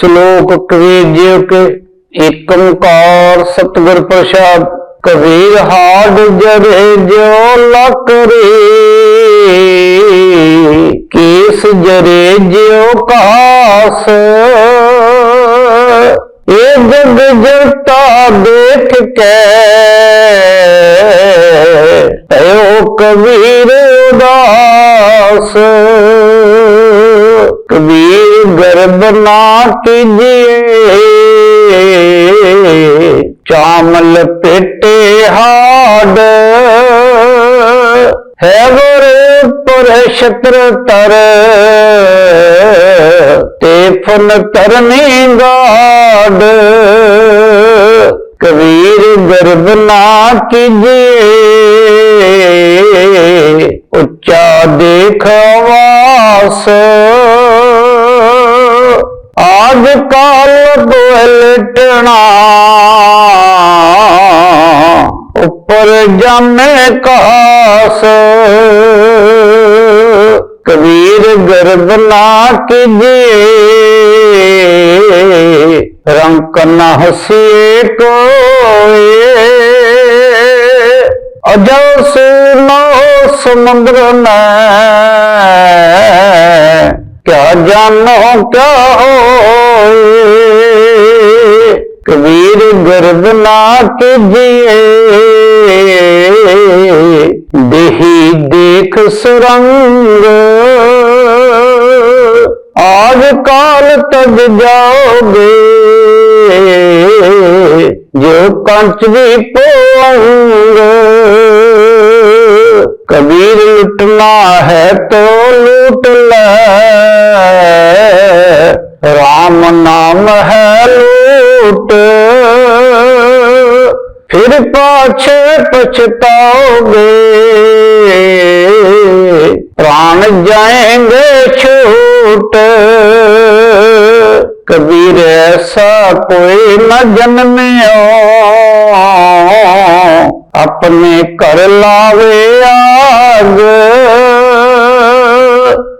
ਸ਼ਲੋਕ ਕਬੀਰ ਜੀ ਕੇ ਏਕ ਓੰਕਾਰ ਸਤਿਗੁਰ ਪ੍ਰਸਾਦ, ਕਬੀਰ ਹਾਡ ਜਰੇ ਜੋ ਲਕਰੇ ਕੇਸ ਜਰੇ ਜਿਉ ਕਾਸ ਇਹ ਜਗ ਜਗਤਾ ਦੇਖ ਕੇ। ਤਯੋ ਕਬੀਰ ਉਦਾਸ। ਕਬੀਰ ਗਰਬ ਨਾ ਕੀਜੀਏ। ਚਾਮਲ ਪੇਟੇ ਹਾਡ ਹੈ ਗੁਰ ਪਰ ਛਤਰ ਤਰ। ਤੇ ਫੁਨ ਤਰਨੀ ਗਾਡ ਕਬੀਰ ਗਰਬ ਨਾ ਕੀਜੀਏ। ਉੱਚਾ ਦੇਖ ਵਾਸ ਆਜ ਕਾਲ ਬਲਟਣਾ ਉੱਪਰ ਜਾਣੇ ਕਾਸ। ਕਬੀਰ ਗਰਬ ਨਾ ਕੀਜੀਏ ਰੰਕ ਨਾ ਹਸੀਏ ਕੋਏ ਅਜਲ ਸੁਨੋ ਸਮੁੰਦਰ ਮੈਂ ਕਿਆ ਜਾਨੋ ਕਿਆ ਹੋਏ? ਕਬੀਰ ਗਰਬ ਨਾ ਕੀਜੀਏ ਦੇਹੀ ਦੇਖ ਸੁਰੰਗ। ਆਜ ਕਾਲ ਤੱਕ ਜਾਓਗੇ। ਜੋ ਕੰਚ ਵੀ ਪੋੰਗ ਕਬੀਰ ਲੁਟਣਾ ਹੈ ਤੋ ਲੁਟ ਲੈ। ਰਾਮ ਨਾਮ ਹੈ ਲੂਟ। ਫਿਰ ਪਾਛੇ ਪਛਤਾਓਗੇ। ਪ੍ਰਾਣ ਜਾਏਂਗੇ ਛੂਟ। ਕਬੀਰ ਐਸਾ ਕੋਈ ਨਾ ਜਨਮਿਓ। ਆਪਣੇ ਘਰ ਲਾਵੇ ਆਗ।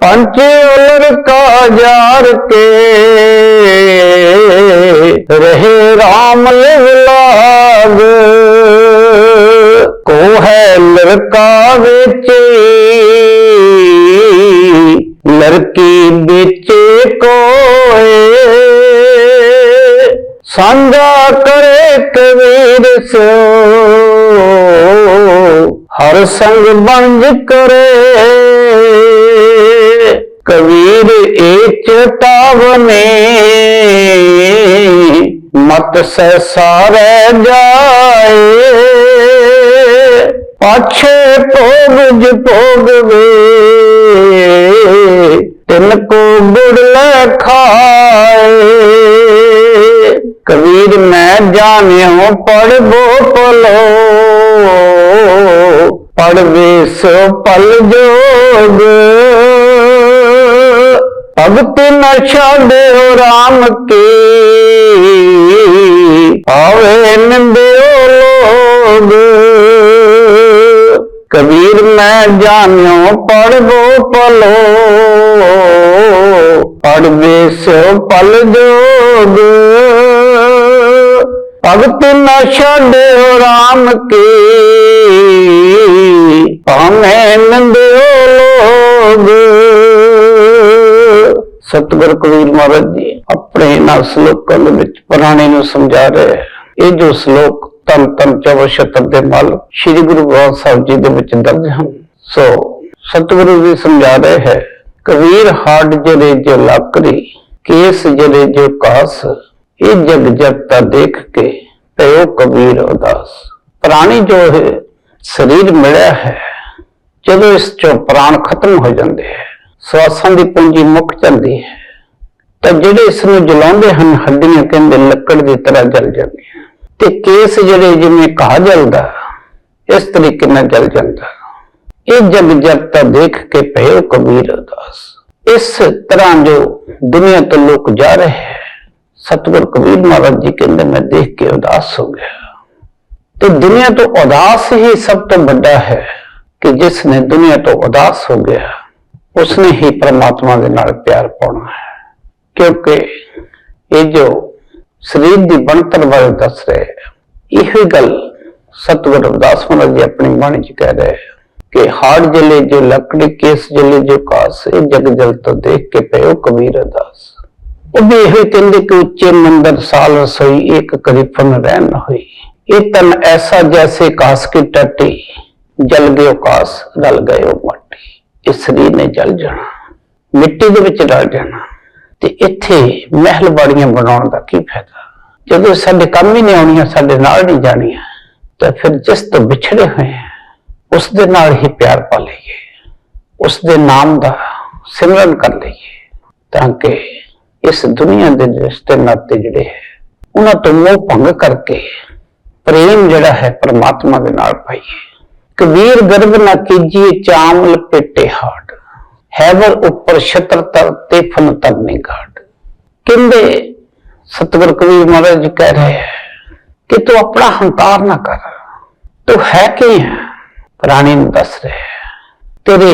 ਪੰਜ ਉਲਰ ਕਾ ਜਾਰ ਕੇ ਰਹੇ ਰਾਮ ਲਿਵ ਲਾਗ। ਕੋ ਹੈ ਲੜਕਾ ਵਿੱਚ, ਲੜਕੀ ਵਿੱਚ ਕੋਏ ਸਾਂਝਾ ਕਰੇ ਕਬੀਰ ਸੋ ਹਰ ਸੰਗ ਬੰਜ ਕਰੇ। ਕਬੀਰ ਏ ਚੇਤਾਵਨੇ। ਮਤ ਸਹਿ ਸਾਰੇ ਜਾਏ। ਪਾਛੇ ਭੋਗ ਜ ਭੋਗਵੇ ਤਿਨ ਕੋ ਗੁੜ ਲੈ ਖਾਏ। ਕਬੀਰ ਮੈਂ ਜਾਣਿਓ ਪੜਬੋ ਪਲੋ। ਪੜਵੇ ਸੋ ਪਲ ਜੋਗ। ਭਗਤ ਨ ਛਾੜਿਓ RAM ਕੀ। ਆਵੇ ਨਿੰਦਿਓ ਲੋਗ। ਕਬੀਰ ਮੈਂ ਜਾਣਿਓ ਪੜਬੋ ਪਲੋ। ਪੜਵੇ ਸੋ ਪਲ ਜੋਗ। ਭਗਤ ਨ ਛਾੜਿਓ RAM ਕੀ। ਭਾਵੇਂ ਨਿੰਦਿਓ ਲੋਗ ਸਤਿਗੁਰ ਕਬੀਰ ਮਹਾਰਾਜ ਜੀ ਆਪਣੇ ਇਹਨਾਂ ਸ਼ਲੋਕਾਂ ਦੇ ਵਿੱਚ ਪੁਰਾਣੇ ਨੂੰ ਸਮਝਾ ਰਹੇ ਹੈ। ਇਹ ਜੋ ਸ਼ਲੋਕ ਤਨ ਤਨ ਚੌਵ ਦੇ ਮਲ ਸ੍ਰੀ ਗੁਰੂ ਗ੍ਰੰਥ ਸਾਹਿਬ ਜੀ ਦੇ ਵਿੱਚ ਦਰਜ ਹਨ। ਸੋ ਸਤਿਗੁਰੂ ਜੀ ਸਮਝਾ ਰਹੇ ਹੈ ਕਬੀਰ ਹਾਡ ਜਰੇ ਜੋ ਲਾਕਰੀ ਕੇਸ ਜਰੇ ਜੋ ਕਾਸ, ਇਹ ਜਗ ਜਗਤਾ ਦੇਖ ਕੇ ਤਯੋ ਕਬੀਰ ਉਦਾਸ। ਪ੍ਰਾਣੀ ਜੋ ਹੈ ਸਰੀਰ ਮਿਲਿਆ ਹੈ, ਜਦੋਂ ਇਸ ਚੋਂ ਪ੍ਰਾਣ ਖਤਮ ਹੋ ਜਾਂਦੇ ਹੈ, ਸਵਾਸਾਂ ਦੀ ਪੂੰਜੀ ਮੁੱਕ ਜਾਂਦੀ ਹੈ, ਤਾਂ ਜਿਹੜੇ ਇਸ ਨੂੰ ਜਲਾਉਂਦੇ ਹਨ, ਹੱਡੀਆਂ ਕਹਿੰਦੇ ਲੱਕੜ ਦੀ ਤਰ੍ਹਾਂ ਜਲ ਜਾਂਦੀਆਂ। ਤੇ ਕੇਸ ਜਿਹੜੇ ਜਿਵੇਂ ਘਾਹ ਜਲਦਾ, ਇਸ ਤਰੀਕੇ ਨਾਲ ਜਲ ਜਾਂਦਾ। ਇਹ ਜਗ ਜਗਤਾ ਦੇਖ ਕੇ ਭਇਓ ਕਬੀਰ ਉਦਾਸ ਇਸ ਤਰ੍ਹਾਂ ਜੋ ਦੁਨੀਆ ਤੋਂ ਲੋਕ ਜਾ ਰਹੇ ਹੈ ਸਤਿਗੁਰ ਕਬੀਰ ਮਹਾਰਾਜ ਜੀ ਕਹਿੰਦੇ ਮੈਂ ਦੇਖ ਕੇ ਉਦਾਸ ਹੋ ਗਿਆ ਤੇ ਦੁਨੀਆ ਤੋਂ ਉਦਾਸ ਹੀ ਸਭ ਤੋਂ ਵੱਡਾ ਹੈ ਕਿ ਜਿਸ ਨੇ ਦੁਨੀਆ ਤੋਂ ਉਦਾਸ ਹੋ ਗਿਆ ਉਸਨੇ ਹੀ ਪ੍ਰਮਾਤਮਾ ਦੇ ਨਾਲ ਪਿਆਰ ਪਾਉਣਾ ਹੈ ਕਿਉਂਕਿ ਇਹ ਜੋ ਸਰੀਰ ਦੀ ਬਣਤਰ ਬਾਰੇ ਦੱਸ ਰਹੇ ਹੈ ਇਹੋ ਗੱਲ ਸਤਿਗੁਰ ਰਵਿਦਾਸ ਮਹਾਰਾਜ ਜੀ ਆਪਣੀ ਬਾਣੀ ਚ ਕਹਿ ਰਹੇ ਹੈ ਕਿ ਹਾੜ ਜਲੇ ਜੋ ਲੱਕੜੀ ਕੇਸ ਜਲੇ ਜੋ ਕਾਸ ਇਹ ਜਗ ਜਲ ਤੋਂ ਦੇਖ ਕੇ ਪਇਓ ਕਬੀਰ ਅਰਦਾਸ। ਉਹ ਵੀ ਇਹ ਕਹਿੰਦੇ ਕਿ ਉੱਚੇ ਮੰਦਰ ਸਾਲ ਰਸੋਈ ਇੱਕ ਕਰੀਫਨ ਰਹਿਣ ਹੋਈ। ਇਹ ਤਨ ਐਸਾ ਜੈਸੇ ਕਾਸ ਕੀ ਟੱਟੀ, ਜਲ ਗਏ ਕਾਸ ਰਲ ਗਇਓ ਮਾਟੀ। ਇਹ ਸਰੀਰ ਨੇ ਜਲ ਜਾਣਾ, ਮਿੱਟੀ ਦੇ ਵਿੱਚ ਰਲ ਜਾਣਾ। ਤੇ ਇੱਥੇ ਮਹਿਲ ਬਾੜੀਆਂ ਬਣਾਉਣ ਦਾ ਕੀ ਫਾਇਦਾ? ਜਦੋਂ ਸਾਡੇ ਕੰਮ ਹੀ ਨਹੀਂ ਆਉਣੀਆਂ, ਸਾਡੇ ਨਾਲ ਨਹੀਂ ਜਾਣੀਆਂ, ਤਾਂ ਫਿਰ ਜਿਸ ਤੋਂ ਵਿਛੜੇ ਹੋਏ ਆ ਉਸ ਦੇ ਨਾਲ ਹੀ ਪਿਆਰ ਪਾ ਲਈਏ। ਉਸ ਦੇ ਨਾਮ ਦਾ ਸਿਮਰਨ ਕਰ ਲਈਏ ਤਾਂ ਕਿ ਇਸ ਦੁਨੀਆ ਦੇ ਰਿਸ਼ਤੇ ਨਾਤੇ ਜਿਹੜੇ ਹੈ, ਉਹਨਾਂ ਤੋਂ ਮੋਹ ਭੰਗ ਕਰਕੇ ਪ੍ਰੇਮ ਜਿਹੜਾ ਹੈ ਪਰਮਾਤਮਾ ਦੇ ਨਾਲ ਪਾਈਏ। ਕਬੀਰ ਗਰਭ ਨਾ ਕੀਜੀਏ, ਚਾਮ ਲਪੇਟੇ ਹਾੜ। ਹੈਵਰ ਉੱਪਰ ਛਤਰ ਤਰ ਤੇ ਫਨ ਤਰਨੇ ਘਾਟ ਕਹਿੰਦੇ ਸਤਿਗੁਰ ਕਬੀਰ ਮਹਾਰਾਜ ਕਹਿ ਰਹੇ ਹੈ ਕਿ ਤੂੰ ਆਪਣਾ ਹੰਕਾਰ ਨਾ ਕਰ। ਤੂੰ ਹੈ ਕੀ ਹੈ? ਪ੍ਰਾਣੀ ਨੂੰ ਦੱਸ ਰਿਹਾ ਹੈ ਤੇਰੇ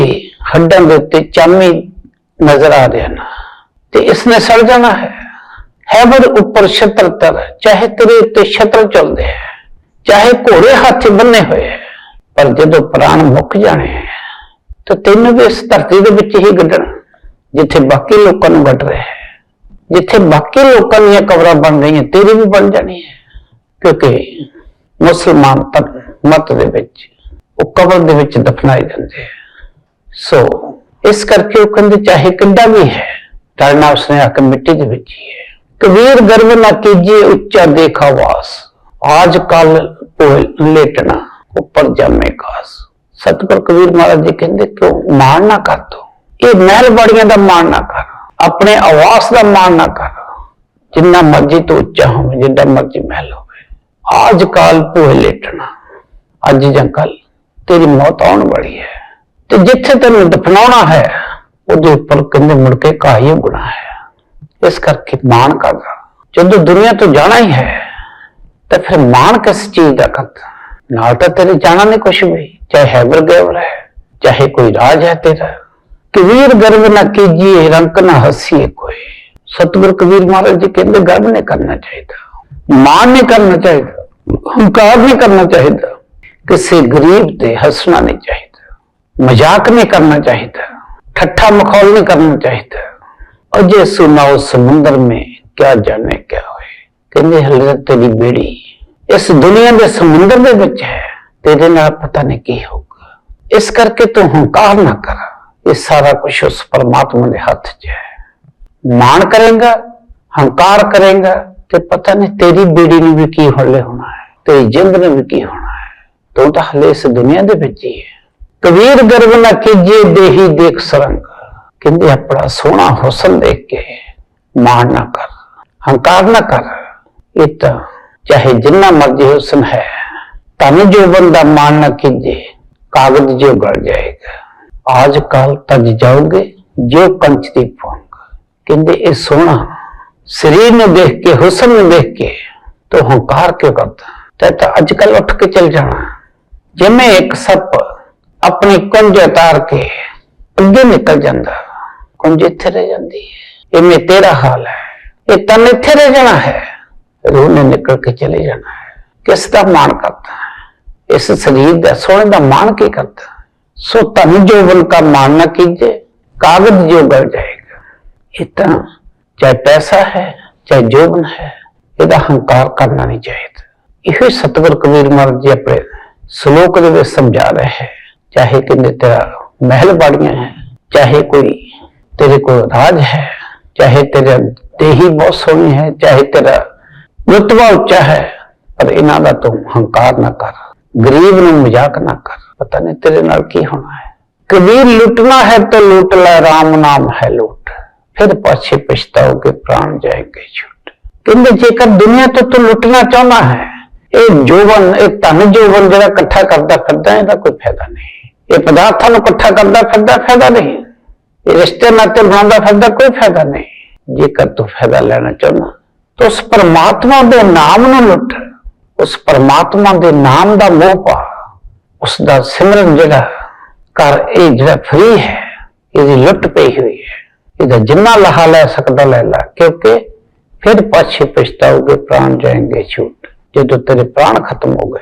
ਹੱਡਾਂ ਦੇ ਉੱਤੇ ਚਾਮੀ ਨਜ਼ਰ ਆ ਰਿਹਾ ਨਾ ਤੇ ਇਸਨੇ ਸੜ ਜਾਣਾ ਹੈ। ਹੈਵਰ ਉੱਪਰ ਛਤਰ ਤਰ, ਚਾਹੇ ਤੇਰੇ ਉੱਤੇ ਛਤਰ ਚੱਲਦੇ ਹੈ, ਚਾਹੇ ਘੋੜੇ ਹੱਥ ਬੰਨੇ ਹੋਏ ਹੈ, ਪਰ ਜਦੋਂ ਪ੍ਰਾਣ ਮੁੱਕ ਜਾਣੇ ਹੈ, ਤਾਂ ਤੈਨੂੰ ਵੀ ਇਸ ਧਰਤੀ ਦੇ ਵਿੱਚ ਹੀ ਗੱਡਣ, ਜਿੱਥੇ ਬਾਕੀ ਲੋਕਾਂ ਨੂੰ ਗੱਡ ਰਿਹਾ ਹੈ। ਜਿੱਥੇ ਬਾਕੀ ਲੋਕਾਂ ਦੀਆਂ ਕਬਰਾਂ ਬਣ ਗਈਆਂ, ਤੇਰੀ ਵੀ ਬਣ ਜਾਣੀ ਹੈ, ਕਿਉਂਕਿ ਮੁਸਲਮਾਨ ਤੱਕ ਮਤ ਦੇ ਵਿੱਚ ਉਹ ਕਬਰ ਦੇ ਵਿੱਚ ਦਫਨਾਏ ਜਾਂਦੇ ਆ। ਸੋ ਇਸ ਕਰਕੇ ਉਹ ਕਹਿੰਦੇ ਚਾਹੇ ਕਿੱਡਾ ਵੀ ਹੈ ਡਰਨਾ ਉਸਨੇ ਆ ਕੇ ਮਿੱਟੀ ਦੇ ਵਿੱਚ ਹੀ ਹੈ। ਕਬੀਰ ਗਰਵ ਨਾ ਕੀਜੀਏ ਉੱਚਾ ਦੇਖਾ ਵਾਸ। ਆਜ ਕੱਲ ਲੇਟਣਾ, ਉੱਪਰ ਜੰਮੇ ਕਾਸ। ਸਤਿਗੁਰ ਕਬੀਰ ਮਹਾਰਾਜ ਜੀ ਕਹਿੰਦੇ ਕਿਉਂ ਮਾਣ ਨਾ ਕਰ ਤੋ। ਇਹ ਮਹਿਲ ਬੜੀਆਂ ਦਾ ਮਾਣ ਨਾ ਕਰ। ਆਪਣੇ ਆਵਾਸ ਦਾ ਮਾਣ ਨਾ ਕਰ। ਜਿੰਨਾ ਮਰਜ਼ੀ ਤੋਂ ਉੱਚਾ ਹੋਵੇ, ਜਿੰਨਾ ਮਰਜ਼ੀ ਮਹਿਲ ਹੋਵੇ। ਆਜ ਕਾਲ ਭੋਏ ਲੇਟਣਾ। ਅੱਜ ਜਾਂ ਕੱਲ ਤੇਰੀ ਮੌਤ ਆਉਣ ਵਾਲੀ ਹੈ। ਤੇ ਜਿੱਥੇ ਤੈਨੂੰ ਦਫਨਾਉਣਾ ਹੈ, ਉਹਦੇ ਉੱਪਰ ਕਹਿੰਦੇ ਮੁੜ ਕੇ ਕਾਹੀ ਗੁਣਾ ਹੈ। ਇਸ ਕਰਕੇ ਮਾਣ ਕਰਦਾ। ਜਦੋਂ ਦੁਨੀਆ ਤੋਂ ਜਾਣਾ ਹੀ ਹੈ, ਤਾਂ ਫਿਰ ਮਾਣ ਕਿਸ ਚੀਜ਼ ਦਾ ਕਰਦਾ? ਨਾਲ ਤਾਂ ਤੇਰੇ ਜਾਣਾ ਨਹੀਂ ਕੁਛ ਵੀ, ਚਾਹੇ ਹੈਬਰ ਗੈਬਰ ਹੈ, ਚਾਹੇ ਕੋਈ ਰਾਜ ਹੈ ਤੇਰਾ। ਕਬੀਰ ਗਰਵ ਨਾ ਕੀਜੀਏ, ਰੰਕ ਨਾ ਹਸੀਏ ਕੋਈ। ਸਤਿਗੁਰ ਕਬੀਰ ਮਹਾਰਾਜ ਜੀ ਕਹਿੰਦੇ, ਗਰਵ ਨਹੀਂ ਕਰਨਾ ਚਾਹੀਦਾ। ਮਾਣ ਨਹੀਂ ਕਰਨਾ ਚਾਹੀਦਾ। ਹੰਕਾਰ ਨਹੀਂ ਕਰਨਾ ਚਾਹੀਦਾ। ਕਿਸੇ ਗਰੀਬ ਤੇ ਹੱਸਣਾ ਨਹੀਂ ਚਾਹੀਦਾ ਮਜ਼ਾਕ ਨਹੀਂ ਕਰਨਾ ਚਾਹੀਦਾ ਠੱਠਾ ਮਖੌਲ ਨਹੀਂ ਕਰਨਾ ਚਾਹੀਦਾ ਅਜੇ ਸੁਨਾਓ ਸਮੁੰਦਰ में क्या ਜਾਣੇ क्या ਹੋਏ ਕਹਿੰਦੇ ਹਲੇ ਤੇਰੀ ਬੇੜੀ ਇਸ ਦੁਨੀਆ ਦੇ ਸਮੁੰਦਰ ਦੇ ਵਿੱਚ ਹੈ ਤੇਰੇ ਨਾਲ ਪਤਾ ਨਹੀਂ ਕੀ ਹੋਊਗਾ ਇਸ ਕਰਕੇ ਤੂੰ ਹੰਕਾਰ ਨਾ ਕਰ ਇਹ ਸਾਰਾ ਕੁਝ ਉਸ ਪਰਮਾਤਮਾ ਦੇ ਹੱਥ 'ਚ ਹੈ ਮਾਣ ਕਰੇਗਾ ਹੰਕਾਰ ਕਰੇਗਾ ਤੇ ਪਤਾ ਨਹੀਂ ਤੇਰੀ ਬੇੜੀ ਨੂੰ ਵੀ ਕੀ ਹੌਲੇ ਹੋਣਾ ਹੈ ਤੇਰੀ ਜਿੰਦ ਨੂੰ ਵੀ ਕੀ ਹੋਣਾ ਹੈ ਤੂੰ ਤਾਂ ਹਲੇ ਇਸ ਦੁਨੀਆ ਦੇ ਵਿੱਚ ਹੀ ਹੈ। ਕਬੀਰ ਗਰਵ ਨਾ ਕੀਜੇ, ਦੇਹੀ ਦੇਖ ਸਰੰਗ। ਕਹਿੰਦੇ, ਆਪਣਾ ਸੋਹਣਾ ਹੁਸਨ ਦੇਖ ਕੇ ਮਾਣ ਨਾ ਕਰ, ਹੰਕਾਰ ਨਾ ਕਰ। ਇਹ ਤਾਂ ਚਾਹੇ ਜਿੰਨਾ ਮਰਜ਼ੀ ਹੁਸਨ ਹੈ ਤਨ ਜੋ ਬੰਦਾ ਮਾਣ ਨਾ ਕੀਜੇ, ਕਾਗਜ਼ ਜੋ ਗੜ ਜਾਏਗਾ। ਆਜ ਕੱਲ ਤਜ ਜਾਓਗੇ, ਜੋ ਕੰਚ ਦੀ ਪੌਂਗ। ਕਹਿੰਦੇ, ਇਹ ਸੋਹਣਾ ਸਰੀਰ ਨੂੰ ਦੇਖ ਕੇ, ਹੁਸਨ ਨੂੰ ਦੇਖ ਕੇ ਤੋ ਹੰਕਾਰ ਕਿਉਂ ਕਰਦਾ? ਤੇ ਤਾਂ ਅੱਜ ਕੱਲ ਉੱਠ ਕੇ ਚੱਲ ਜਾਣਾ। ਜਿਵੇਂ ਇੱਕ ਸੱਪ ਆਪਣੀ ਕੁੰਝੇ ਉਤਾਰ ਕੇ ਅੱਗੇ ਨਿਕਲ ਜਾਂਦਾ ਕੁੰਝ ਇੱਥੇ ਰਹਿ ਜਾਂਦੀ ਹੈ। ਇਹ ਮੇ ਤੇਰਾ ਹਾਲ ਹੈ, ਇਹ ਤਨ ਇੱਥੇ ਰਹਿ ਜਾਣਾ ਹੈ, ਰੂਹ ਨੇ ਨਿਕਲ ਕੇ ਚਲੇ ਜਾਣਾ ਹੈ। ਕਿਸ ਦਾ ਮਾਣ ਕਰਦਾ ਇਸ ਸਰੀਰ ਦਾ ਸੋਹਣ ਦਾ ਮਾਣ ਕੀ ਕਰਦਾ ਸੋ ਤਨ ਜੋਵਨ ਦਾ ਮਾਣ ਨਾ ਕੀਜੇ, ਕਾਗਜ਼ ਜੋ ਗਲ ਜਾਏਗਾ। ਇਹ ਤਾਂ ਚਾਹੇ ਪੈਸਾ ਹੈ, ਚਾਹੇ ਜੋਵਨ ਹੈ, ਇਹਦਾ ਹੰਕਾਰ ਕਰਨਾ ਨਹੀਂ ਚਾਹੀਦਾ। ਇਹ ਸਤਿਗੁਰ ਕਬੀਰ ਮਹਾਰਾਜ ਜੀ ਆਪਣੇ ਸ਼ਲੋਕ ਦੇ ਵਿੱਚ ਸਮਝਾ ਰਹੇ ਹੈ। ਚਾਹੇ ਕਿੰਨੇ ਤੇਰਾ ਮਹਿਲ ਬਾੜੀਆਂ ਹੈ, ਚਾਹੇ ਕੋਈ ਤੇਰੇ ਕੋਲ ਰਾਜ ਹੈ, ਚਾਹੇ ਤੇਰਾ ਦੇਹੀ ਬਹੁਤ ਸੋਹਣੀ ਹੈ, ਚਾਹੇ ਤੇਰਾ ਰੁਤਬਾ ਉੱਚਾ ਹੈ, ਪਰ ਇਹਨਾਂ ਦਾ ਤੂੰ ਹੰਕਾਰ ਨਾ ਕਰ, ਗਰੀਬ ਨੂੰ ਮਜ਼ਾਕ ਨਾ ਕਰ। ਪਤਾ ਨਹੀਂ ਤੇਰੇ ਨਾਲ ਕੀ ਹੋਣਾ ਹੈ। ਕਬੀਰ ਲੁੱਟਣਾ ਹੈ ਤਾਂ ਲੁੱਟ ਲੈ, ਰਾਮ ਨਾਮ ਹੈ ਲੁੱਟ। ਫਿਰ ਪਾਛੇ ਪਛਤਾਓਗੇ, ਪ੍ਰਾਣ ਜਾਏਗੇ ਛੁੱਟ ਕਹਿੰਦੇ ਜੇਕਰ ਦੁਨੀਆ ਤੋਂ ਤੂੰ ਲੁੱਟਣਾ ਚਾਹੁੰਦਾ ਹੈ ਇਹ ਜੋਵਨ ਇਹ ਧਨ ਜੋਵਨ ਜਿਹੜਾ ਇਕੱਠਾ ਕਰਦਾ ਫਿਰਦਾ, ਇਹਦਾ ਕੋਈ ਫਾਇਦਾ ਨਹੀਂ। ਇਹ ਪਦਾਰਥਾਂ ਨੂੰ ਇਕੱਠਾ ਕਰਦਾ ਫਿਰਦਾ, ਫਾਇਦਾ ਨਹੀਂ। ਇਹ ਰਿਸ਼ਤੇ ਨਾਤੇ ਬਣਾਉਂਦਾ ਫਿਰਦਾ, ਕੋਈ ਫਾਇਦਾ ਨਹੀਂ। ਜੇਕਰ ਤੂੰ ਫਾਇਦਾ ਲੈਣਾ ਚਾਹੁੰਦਾ, ਤਾਂ ਉਸ ਪਰਮਾਤਮਾ ਦੇ ਨਾਮ ਨੂੰ ਲੁੱਟ। ਉਸ ਪਰਮਾਤਮਾ ਦੇ ਨਾਮ ਦਾ ਮੋਹ ਪਾ। ਉਸ ਦਾ ਸਿਮਰਨ ਜਿਹੜਾ ਕਰ ਇਹ ਜਿਹੜਾ ਫਰੀ ਹੈ, ਇਹਦੀ ਲੁੱਟ ਪਈ ਹੋਈ ਹੈ। ਇਹਦਾ ਜਿੰਨਾ ਲਹਾ ਲੈ ਸਕਦਾ, ਲੈ ਲਾ। ਕਿਉਂਕਿ ਫਿਰ ਪਾਛੇ ਪਛਤਾਓਗੇ, ਪ੍ਰਾਣ ਜਾਏंगे ਛੂਟ ਜਦੋਂ ਤੇਰੇ ਪ੍ਰਾਣ ਖਤਮ ਹੋ ਗਏ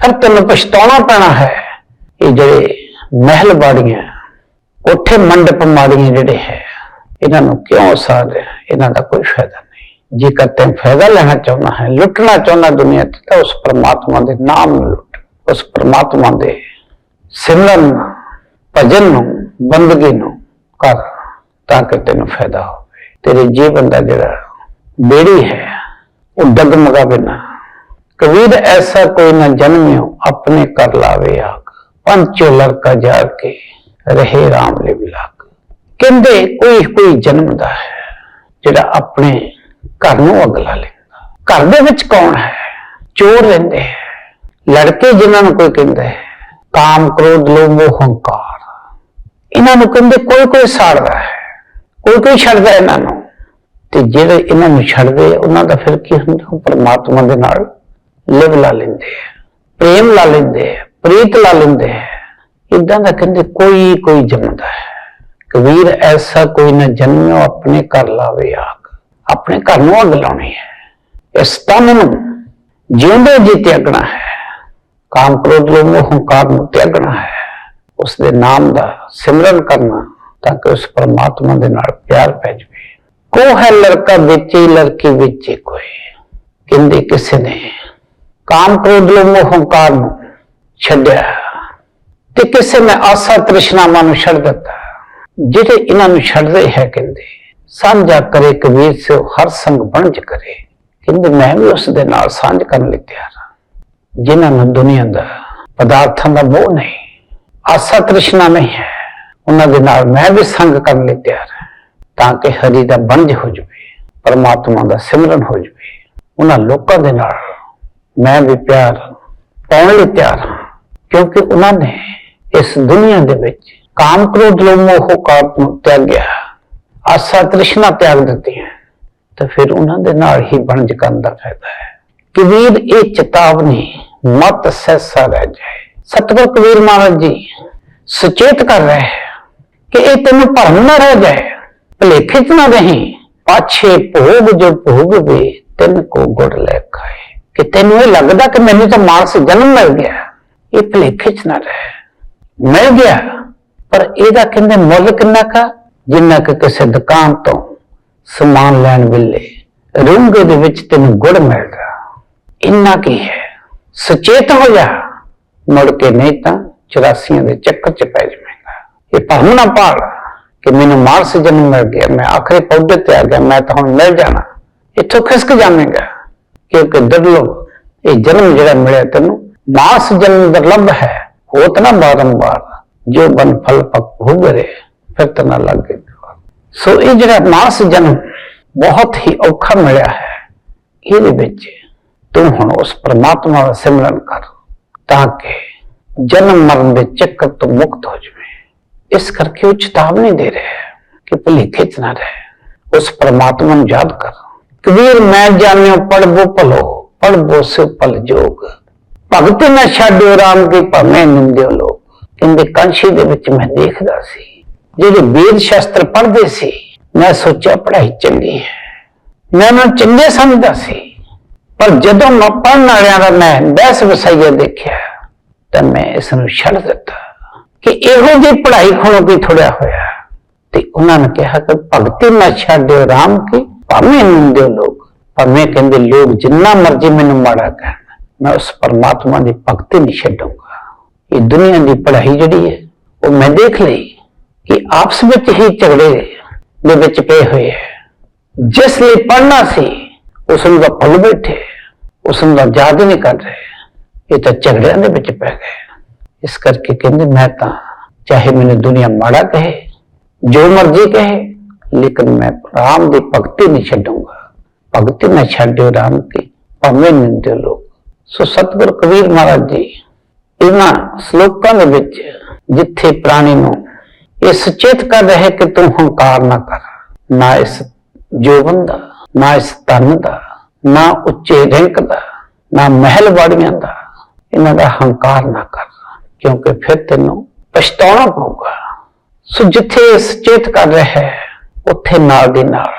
ਫਿਰ ਤੈਨੂੰ ਪਛਤਾਉਣਾ ਪੈਣਾ ਹੈ। ਇਹ ਜਿਹੜੇ ਮਹਿਲ ਬਾੜੀਆਂ ਕੋਠੇ ਮੰਡਪ ਮਾੜੀਆਂ ਜਿਹੜੇ ਹੈ ਇਹਨਾਂ ਨੂੰ ਕਿਉਂ ਸਾਧ ਇਹਨਾਂ ਦਾ ਕੋਈ ਫਾਇਦਾ ਨਹੀਂ। ਜੇਕਰ ਤੈਨੂੰ ਫਾਇਦਾ ਲੈਣਾ ਚਾਹੁੰਦਾ ਹੈ ਲੁੱਟਣਾ ਚਾਹੁੰਦਾ ਦੁਨੀਆ ਤੇ ਤਾਂ ਉਸ ਪਰਮਾਤਮਾ ਦੇ ਨਾਮ ਨੂੰ ਲੁੱਟ। ਉਸ ਪਰਮਾਤਮਾ ਦੇ ਸਿਮਰਨ ਨੂੰ, ਭਜਨ ਨੂੰ ਬੰਦਗੀ ਨੂੰ ਕਰ ਤਾਂ ਕਿ ਤੈਨੂੰ ਫਾਇਦਾ ਹੋਵੇ। ਤੇਰੇ ਜੀਵਨ ਦਾ ਜਿਹੜਾ ਬੇੜੀ ਹੈ ਉਹ ਡਗਮਗਾਵੇ ਨਾ ਕਬੀਰ ਐਸਾ ਕੋਈ ਨਾ ਜਨਮਿਓ, ਆਪਣੇ ਕਰ ਲਾਵੇ ਆਗ। ਪੰਚੋ ਲੜਕਾ ਜਾ ਕੇ ਰਹੇ RAM ਲਿਵ ਲਾਗ ਕਹਿੰਦੇ, ਕੋਈ ਕੋਈ ਜਨਮਦਾ ਹੈ, ਜਿਹੜਾ ਆਪਣੇ ਘਰ ਨੂੰ ਅਗਲਾ ਲੈਂਦਾ। ਘਰ ਦੇ ਵਿੱਚ ਕੌਣ ਹੈ? ਚੋਰ ਰਹਿੰਦੇ ਹੈ। ਲੜਕੇ ਜਿਨ੍ਹਾਂ ਨੂੰ ਕੋਈ ਕਹਿੰਦਾ ਹੈ, ਕਾਮ, ਕ੍ਰੋਧ, ਲੋਭ ਮੋਹ ਹੰਕਾਰ। ਇਹਨਾਂ ਨੂੰ ਕਹਿੰਦੇ, ਕੋਈ ਕੋਈ ਸਾੜਦਾ ਹੈ, ਕੋਈ ਕੋਈ ਛੱਡਦਾ ਇਹਨਾਂ ਨੂੰ। ਤੇ ਜਿਹੜੇ ਇਹਨਾਂ ਨੂੰ ਛੱਡਦੇ ਉਹਨਾਂ ਦਾ ਫਿਰ ਕੀ ਹੁੰਦਾ? ਪਰਮਾਤਮਾ ਦੇ ਨਾਲ ਲਿਵ ਲਾ ਲੈਂਦੇ ਆ, ਪ੍ਰੇਮ ਲਾ ਲੈਂਦੇ ਆ, ਪ੍ਰੀਤ ਲਾ ਲੈਂਦੇ ਆ। ਇਦਾਂ ਦਾ ਕਹਿੰਦੇ ਕੋਈ ਕੋਈ ਜੰਮਦਾ ਹੈ। ਕਬੀਰ ਐਸਾ ਕੋਈ ਨਾ ਜਨਮਿਓ ਆਪਣੇ ਘਰ ਲਾਵੇ ਆਗ। ਆਪਣੇ ਘਰ ਨੂੰ ਅੱਗ ਲਾਉਣੀ ਹੈ। ਇਸ ਤਨ ਨੂੰ ਜਿਉਂਦੇ ਜੀ ਤਿਆਗਣਾ ਹੈ। ਕਾਮ ਕ੍ਰੋਧ ਲੋਭ ਮੋਹ ਹੰਕਾਰ ਨੂੰ ਤਿਆਗਣਾ ਹੈ। ਉਸ ਦੇ ਨਾਮ ਦਾ ਸਿਮਰਨ ਕਰਨਾ, ਤਾਂ ਕਿ ਉਸ ਪਰਮਾਤਮਾ ਦੇ ਨਾਲ ਪਿਆਰ ਪੈ ਜਾਵੇ। ਕੋ ਹੈ ਲੜਕਾ ਵਿੱਚ ਹੀ, ਲੜਕੀ ਵਿੱਚ ਕੋਈ। ਕਹਿੰਦੇ ਕਿਸੇ ਨੇ ਕਾਮ ਕ੍ਰੋਧ ਲੋਭ ਮੋਹ ਹੰਕਾਰ ਨੂੰ ਛੱਡਿਆ। ਤੇ ਕਿਸੇ ਨੇ ਆਸਾ ਤ੍ਰਿਸ਼ਨਾਵਾਂ ਨੂੰ ਛੱਡ ਦਿੱਤਾ। ਜਿਹੜੇ ਇਹਨਾਂ ਨੂੰ ਛੱਡਦੇ ਹੈ ਕਹਿੰਦੇ, ਸਾਂਝਾ ਕਰੇ ਕਬੀਰ ਸੇ ਹਰ ਸੰਗ ਬਣਜ ਕਰੇ। ਕਹਿੰਦੇ, ਮੈਂ ਵੀ ਉਸ ਦੇ ਨਾਲ ਸਾਂਝ ਕਰਨ ਲਈ ਤਿਆਰ ਹਾਂ। ਜਿਨ੍ਹਾਂ ਨੂੰ ਦੁਨੀਆ ਦਾ ਪਦਾਰਥਾਂ ਦਾ ਮੋਹ ਨਹੀਂ, ਆਸਾ ਤ੍ਰਿਸ਼ਨਾ ਨਹੀਂ ਹੈ। ਉਹਨਾਂ ਦੇ ਨਾਲ ਮੈਂ ਵੀ ਸੰਗ ਕਰਨ ਲਈ ਤਿਆਰ ਹਾਂ, ਤਾਂ ਕਿ ਹਰੀ ਦਾ ਬੰਝ ਹੋ ਜਾਵੇ, ਪਰਮਾਤਮਾ ਦਾ ਸਿਮਰਨ ਹੋ ਜਾਵੇ। ਉਹਨਾਂ ਲੋਕਾਂ ਦੇ ਨਾਲ ਮੈਂ ਵੀ ਪਿਆਰ ਪਾਉਣ ਲਈ ਤਿਆਰ ਹਾਂ, ਕਿਉਂਕਿ ਉਹਨਾਂ ਨੇ ਇਸ ਦੁਨੀਆ ਦੇ ਵਿੱਚ ਕਾਮ ਕ੍ਰੋਧ ਲੋਭ ਮੋਹ ਕਾਪ ਨੂੰ ਤਿਆਗਿਆ, ਆਸਾ ਤ੍ਰਿਸ਼ਨਾ ਤਿਆਗ ਦਿੱਤੀ ਹੈ, ਤਾਂ ਫਿਰ ਉਹਨਾਂ ਦੇ ਨਾਲ ਹੀ ਬਣਜ ਕਰਨ ਦਾ ਫਾਇਦਾ ਹੈ। ਕਬੀਰ ਇਹ ਚੇਤਾਵਨੀ ਮਤ ਸੈਸਾ ਰਹਿ ਜਾਏ। ਸਤਿਗੁਰ ਕਬੀਰ ਮਹਾਰਾਜ ਜੀ ਸੁਚੇਤ ਕਰ ਰਹੇ ਹੈ ਕਿ ਇਹ ਤੈਨੂੰ ਭਰਮ ਨਾ ਰਹਿ ਜਾਏ, ਭਲੇਖੇ ਚ ਨਾ ਰਹੀਂ, ਪਾਛੇ ਭੋਗ ਜੋ ਭੋਗ ਭੋਗਵੇ ਤਿੰਨ ਕੋ ਗੁੜ ਲੈ ਖਾਏ। ਕਿ ਤੈਨੂੰ ਇਹ ਲੱਗਦਾ ਕਿ ਮੈਨੂੰ ਤਾਂ ਮਾਨਸ ਜਨਮ ਮਿਲ ਗਿਆ। ਇਹ ਭਲੇਖੇ ਚ ਨਾ ਰਹਿ। ਮਿਲ ਗਿਆ, ਪਰ ਇਹਦਾ ਕਹਿੰਦੇ ਮੁੱਲ ਕਿੰਨਾ ਕਾ ਜਿੰਨਾ ਕਿ ਕਿਸੇ ਦੁਕਾਨ ਤੋਂ ਸਮਾਨ ਲੈਣ ਵੇਲੇ ਰੂੰਗੇ ਦੇ ਵਿੱਚ ਤੈਨੂੰ ਗੁੜ ਮਿਲਦਾ। ਇੰਨਾ ਕੀ ਹੈ? ਸੁਚੇਤ ਹੋ ਜਾ। ਮੁੜ ਕੇ ਨਹੀਂ ਤਾਂ 84 ਦੇ ਚੱਕਰ ਚ ਪੈ ਜਾਵੇਂਗਾ। ਇਹ ਭਰਮ ਨਾ ਪਾਲ ਕਿ ਮੈਨੂੰ ਮਾਰਸ ਜਨਮ ਮਿਲ ਗਿਆ। ਮੈਂ ਆਖਰੀ ਪੌਦੇ ਤੇ ਆ ਗਿਆ। ਮੈਂ ਤਾਂ ਹੁਣ ਮਿਲ ਜਾਣਾ। ਇੱਥੋਂ ਖਿਸਕ ਜਾਵੇਂਗਾ। ਕਿਉਂਕਿ ਦਰਲੋ ਇਹ ਜਨਮ ਜਿਹੜਾ ਮਿਲਿਆ ਤੈਨੂੰ ਮਾਸ ਜਨਮ ਦੁਰਲਭ ਹੈ, ਹੋਤ ਨਾ ਬਾਰੰਬਾਰ ਜੋ ਬਨ ਫਲ ਪਕ ਭੁਗਰੇ ਫਿਰ ਤਾਂ ਲੱਗੇ ਸੋ ਇਹ ਜਿਹੜਾ ਮਾਸ ਜਨਮ ਬਹੁਤ ਹੀ ਔਖਾ ਮਿਲਿਆ ਹੈ, ਇਹਦੇ ਵਿੱਚ ਤੂੰ ਹੁਣ ਉਸ ਪਰਮਾਤਮਾ ਦਾ ਸਿਮਰਨ ਕਰ, ਤਾਂ ਕਿ ਜਨਮ ਮਰਨ ਦੇ ਚੱਕਰ ਤੋਂ ਮੁਕਤ ਹੋ ਜਾਵੇਂ। ਇਸ ਕਰਕੇ ਉਹ ਚੇਤਾਵਨੀ ਦੇ ਰਿਹਾ ਹੈ ਕਿ ਭੁਲੇਖੇ ਚ ਨਾ ਰਹੇ, ਉਸ ਪਰਮਾਤਮਾ ਨੂੰ ਯਾਦ ਕਰ। ਕਬੀਰ, ਮੈਂ ਜਾਣਿਓ ਪੜਬੋ ਭਲੋ, ਪੜਬੋ ਸੇ ਭਲ ਜੋਗ। ਭਗਤ ਨਾ ਛੱਡਿਓ, ਰਾਮ ਕੀ ਭਵੇਂ ਨਿੰਦਿਓ ਲੋਕ। ਕਹਿੰਦੇ, ਕਾਂਸ਼ੀ ਦੇ ਵਿੱਚ ਮੈਂ ਦੇਖਦਾ ਸੀ, ਜਿਹੜੇ ਵੇਦ ਸ਼ਾਸਤਰ ਪੜ੍ਹਦੇ ਸੀ, ਮੈਂ ਸੋਚਿਆ, ਪੜ੍ਹਾਈ ਚੰਗੀ ਹੈ। ਮੈਂ ਉਹਨਾਂ ਚੰਗੇ ਸਮਝਦਾ ਸੀ। ਪਰ ਜਦੋਂ ਮੈਂ ਪੜ੍ਹਨ ਵਾਲਿਆਂ ਦਾ ਮੈਂ ਬਹਿਸ ਵਸਾਈਆ ਦੇਖਿਆ, ਤਾਂ ਮੈਂ ਇਸ ਨੂੰ ਛੱਡ ਦਿੱਤਾ ਕਿ ਇਹੋ ਜਿਹੀ ਪੜ੍ਹਾਈ ਖੋਣੋਂ ਕੀ ਥੋੜਿਆ ਹੋਇਆ। ਤੇ ਉਹਨਾਂ ਨੇ ਕਿਹਾ ਕਿ ਭਗਤੀ ਨਾ ਛੱਡਿਓ, ਰਾਮ ਕੀ? ਭਾਵੇਂ ਨਿੰਦਿਓ ਲੋਕ, ਭਾਵੇਂ ਕਹਿੰਦੇ ਲੋਕ, ਜਿੰਨਾ ਮਰਜ਼ੀ ਮੈਨੂੰ ਮਾੜਾ ਕਹਿਣ, ਮੈਂ ਉਸ ਪਰਮਾਤਮਾ ਦੀ ਭਗਤੀ ਨਹੀਂ ਛੱਡੂੰਗਾ। ਇਹ ਦੁਨੀਆ ਦੀ ਪੜ੍ਹਾਈ ਜਿਹੜੀ ਹੈ, ਉਹ ਮੈਂ ਦੇਖ ਲਈ ਕਿ ਆਪਸ ਵਿੱਚ ਹੀ ਝਗੜੇ ਦੇ ਵਿੱਚ ਪਏ ਹੋਏ ਹੈ। ਜਿਸ ਲਈ ਪੜ੍ਹਨਾ ਸੀ, ਉਸ ਨੂੰ ਤਾਂ ਭੁੱਲ ਬੈਠੇ, ਉਸ ਨੂੰ ਤਾਂ ਯਾਦ ਨਹੀਂ ਕਰ ਰਹੇ। ਇਹ ਤਾਂ ਝਗੜਿਆਂ ਦੇ ਵਿੱਚ ਪੈ ਗਏ। ਇਸ ਕਰਕੇ ਕਹਿੰਦੇ, ਮੈਂ ਤਾਂ ਚਾਹੇ ਮੈਨੂੰ ਦੁਨੀਆ ਮਾੜਾ ਕਹੇ, ਜੋ ਮਰਜ਼ੀ ਕਹੇ ਲੇਕਿਨ ਮੈਂ ਰਾਮ ਦੀ ਭਗਤੀ ਨਹੀਂ ਛੱਡੂੰਗਾ। ਭਗਤੀ ਨਾ ਛੱਡਿਓ ਰਾਮ ਕੀ ਭਾਵੇਂ ਨਿੰਦਿਓ ਲੋਕ। ਸੋ ਸਤਿਗੁਰ ਕਬੀਰ ਮਹਾਰਾਜ ਜੀ, ਇਹਨਾਂ ਸ਼ਲੋਕਾਂ ਦੇ ਵਿੱਚ ਜਿੱਥੇ ਪ੍ਰਾਣੀ ਨੂੰ ਇਹ ਸੁਚੇਤ ਕਰ ਰਹੇ ਕਿ ਤੂੰ ਹੰਕਾਰ ਨਾ ਕਰ, ਨਾ ਇਸ ਜੋਬਨ ਦਾ, ਨਾ ਇਸ ਧਨ ਦਾ, ਨਾ ਉੱਚੇ ਰੈਂਕ ਦਾ, ਨਾ ਮਹਿਲ ਵਾੜੀਆਂ ਦਾ, ਇਹਨਾਂ ਦਾ ਹੰਕਾਰ ਨਾ ਕਰ, ਕਿਉਂਕਿ ਫਿਰ ਤੈਨੂੰ ਪਛਤਾਉਣਾ ਪਊਗਾ। ਸੋ ਜਿੱਥੇ ਸੁਚੇਤ ਕਰ ਰਿਹਾ ਹੈ ਉੱਥੇ ਨਾਲ ਦੀ ਨਾਲ।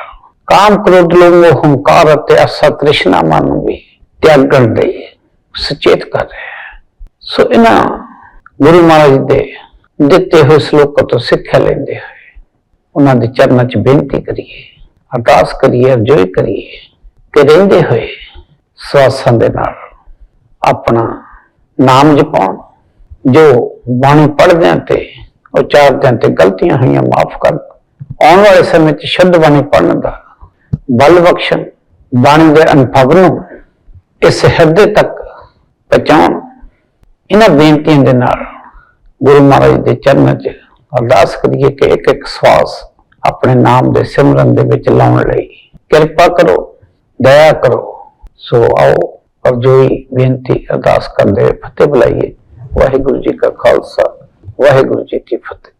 ਕਾਮ ਕ੍ਰੋਧ ਲੋਭ ਮੋਹ ਹੰਕਾਰ ਅਤੇ ਅਸਾ ਤ੍ਰਿਸ਼ਨਾ ਮਨ ਨੂੰ ਵੀ ਤਿਆਗਣ ਦੇ ਸੁਚੇਤ ਕਰ ਰਿਹਾ ਹੈ। ਸੋ ਇਹਨਾਂ ਗੁਰੂ ਮਹਾਰਾਜ ਦੇ ਦਿੱਤੇ ਹੋਏ ਸਲੋਕ ਤੋਂ ਸਿੱਖਿਆ ਲੈਂਦੇ ਹੋਏ ਉਹਨਾਂ ਦੇ ਚਰਨਾਂ 'ਚ ਬੇਨਤੀ ਕਰੀਏ, ਅਰਦਾਸ ਕਰੀਏ, ਅਰਜ਼ੋਈ ਕਰੀਏ ਕਿ ਰਹਿੰਦੇ ਹੋਏ ਸਵਾਸਾਂ ਦੇ ਨਾਲ ਆਪਣਾ ਨਾਮ ਜਪਾਉਣ, ਜੋ ਬਾਣੀ ਪੜ੍ਹਦਿਆਂ ਤੇ ਉਚਾਰਦਿਆਂ ਤੇ ਗਲਤੀਆਂ ਹੋਈਆਂ ਮਾਫ ਕਰ ਆਉਣ ਵਾਲੇ ਸਮੇਂ 'ਚ ਸ਼ੁੱਧ ਬਾਣੀ ਪੜ੍ਹਨ ਦਾ ਬਲ ਬਖਸ਼ਣ, ਬਾਣੀ ਦੇ ਅਨੁਭਵ ਨੂੰ ਇਸ ਹਿਰਦੇ ਤੱਕ ਪਹੁੰਚਾਉਣ, ਇਹਨਾਂ ਬੇਨਤੀਆਂ ਦੇ ਨਾਲ ਗੁਰੂ ਮਹਾਰਾਜ ਦੇ ਚਰਨਾਂ 'ਚ ਅਰਦਾਸ ਕਰੀਏ ਕਿ ਇੱਕ ਇੱਕ ਸਵਾਸ ਆਪਣੇ ਨਾਮ ਦੇ ਸਿਮਰਨ ਦੇ ਵਿੱਚ ਲਾਉਣ ਲਈ ਕਿਰਪਾ ਕਰੋ, ਦਇਆ ਕਰੋ। ਸੋ ਆਓ ਅਰਜ਼ੋਈ ਬੇਨਤੀ ਅਰਦਾਸ ਕਰਦੇ ਹੋਏ ਫਤਿਹ ਬੁਲਾਈਏ। ਵਾਹਿਗੁਰੂ ਜੀ ਕਾ ਖਾਲਸਾ, ਵਾਹਿਗੁਰੂ ਜੀ ਕੀ ਫਤਿਹ।